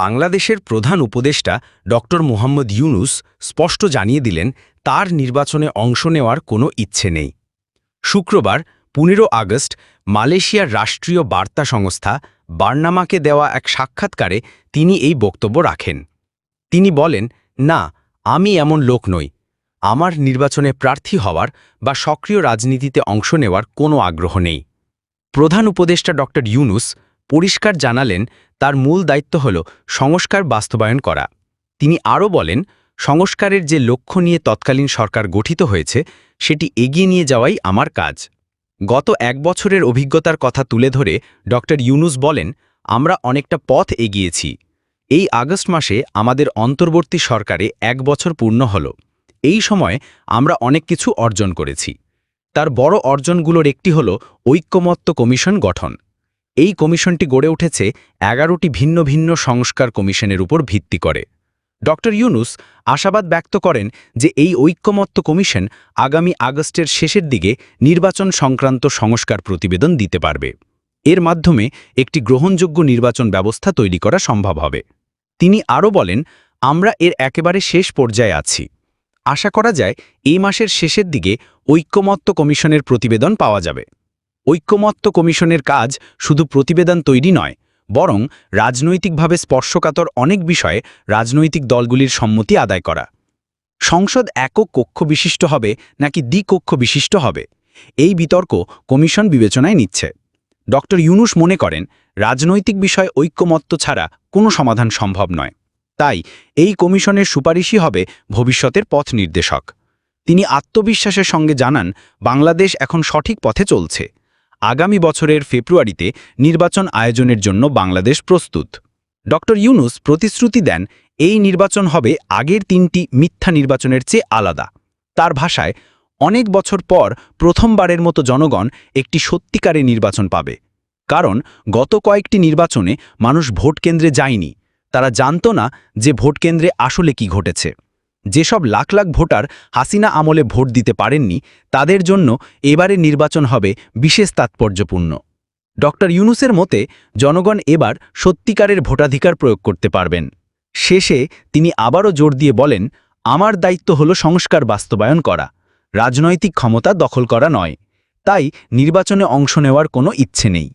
বাংলাদেশের প্রধান উপদেষ্টা ড মোহাম্মদ ইউনুস স্পষ্ট জানিয়ে দিলেন, তার নির্বাচনে অংশ নেওয়ার কোনো ইচ্ছে নেই। শুক্রবার, পনেরো আগস্ট, মালয়েশিয়ার রাষ্ট্রীয় বার্তা সংস্থা বার্নামাকে দেওয়া এক সাক্ষাৎকারে তিনি এই বক্তব্য রাখেন। তিনি বলেন, না, আমি এমন লোক নই। আমার নির্বাচনে প্রার্থী হওয়ার বা সক্রিয় রাজনীতিতে অংশ নেওয়ার কোনো আগ্রহ নেই। প্রধান উপদেষ্টা ড ইউনুস পরিষ্কার জানালেন তার মূল দায়িত্ব হল সংস্কার বাস্তবায়ন করা। তিনি আরও বলেন, সংস্কারের যে লক্ষ্য নিয়ে তৎকালীন সরকার গঠিত হয়েছে, সেটি এগিয়ে নিয়ে যাওয়াই আমার কাজ। গত এক বছরের অভিজ্ঞতার কথা তুলে ধরে ড. ইউনুস বলেন, আমরা অনেকটা পথ এগিয়েছি। এই আগস্ট মাসে আমাদের অন্তর্বর্তী সরকারে এক বছর পূর্ণ হল। এই সময় আমরা অনেক কিছু অর্জন করেছি। তার বড় অর্জনগুলোর একটি হল ঐক্যমত্য কমিশন গঠন। এই কমিশনটি গড়ে উঠেছে এগারোটি ভিন্ন ভিন্ন সংস্কার কমিশনের উপর ভিত্তি করে। ড. ইউনুস আশাবাদ ব্যক্ত করেন যে এই ঐক্যমত্য কমিশন আগামী আগস্টের শেষের দিকে নির্বাচন সংক্রান্ত সংস্কার প্রতিবেদন দিতে পারবে। এর মাধ্যমে একটি গ্রহণযোগ্য নির্বাচন ব্যবস্থা তৈরি করা সম্ভব হবে। তিনি আরও বলেন, আমরা এর একেবারে শেষ পর্যায়ে আছি। আশা করা যায় এই মাসের শেষের দিকে ঐক্যমত্য কমিশনের প্রতিবেদন পাওয়া যাবে। ঐক্যমত্য কমিশনের কাজ শুধু প্রতিবেদন তৈরি নয়, বরং রাজনৈতিকভাবে স্পর্শকাতর অনেক বিষয়ে রাজনৈতিক দলগুলির সম্মতি আদায় করা। সংসদ একক কক্ষ বিশিষ্ট হবে নাকি দ্বিকক্ষ বিশিষ্ট হবে, এই বিতর্ক কমিশন বিবেচনায় নিচ্ছে। ড. ইউনুস মনে করেন, রাজনৈতিক বিষয় ঐক্যমত্য ছাড়া কোনো সমাধান সম্ভব নয়। তাই এই কমিশনের সুপারিশই হবে ভবিষ্যতের পথ নির্দেশক। তিনি আত্মবিশ্বাসের সঙ্গে জানান, বাংলাদেশ এখন সঠিক পথে চলছে। আগামী বছরের ফেব্রুয়ারিতে নির্বাচন আয়োজনের জন্য বাংলাদেশ প্রস্তুত। ড. ইউনুস প্রতিশ্রুতি দেন, এই নির্বাচন হবে আগের তিনটি মিথ্যা নির্বাচনের চেয়ে আলাদা। তার ভাষায়, অনেক বছর পর প্রথমবারের মতো জনগণ একটি সত্যিকারের নির্বাচন পাবে। কারণ, গত কয়েকটি নির্বাচনে মানুষ ভোট কেন্দ্রে যায়নি। তারা জানত না যে ভোট কেন্দ্রে আসলে কি ঘটেছে। যেসব লাখ লাখ ভোটার হাসিনা আমলে ভোট দিতে পারেননি, তাদের জন্য এবারে নির্বাচন হবে বিশেষ তাৎপর্যপূর্ণ। ড. ইউনুসের মতে, জনগণ এবার সত্যিকারের ভোটাধিকার প্রয়োগ করতে পারবেন। শেষে তিনি আবারও জোর দিয়ে বলেন, আমার দায়িত্ব হল সংস্কার বাস্তবায়ন করা, রাজনৈতিক ক্ষমতা দখল করা নয়। তাই নির্বাচনে অংশ নেওয়ার কোনো ইচ্ছে নেই।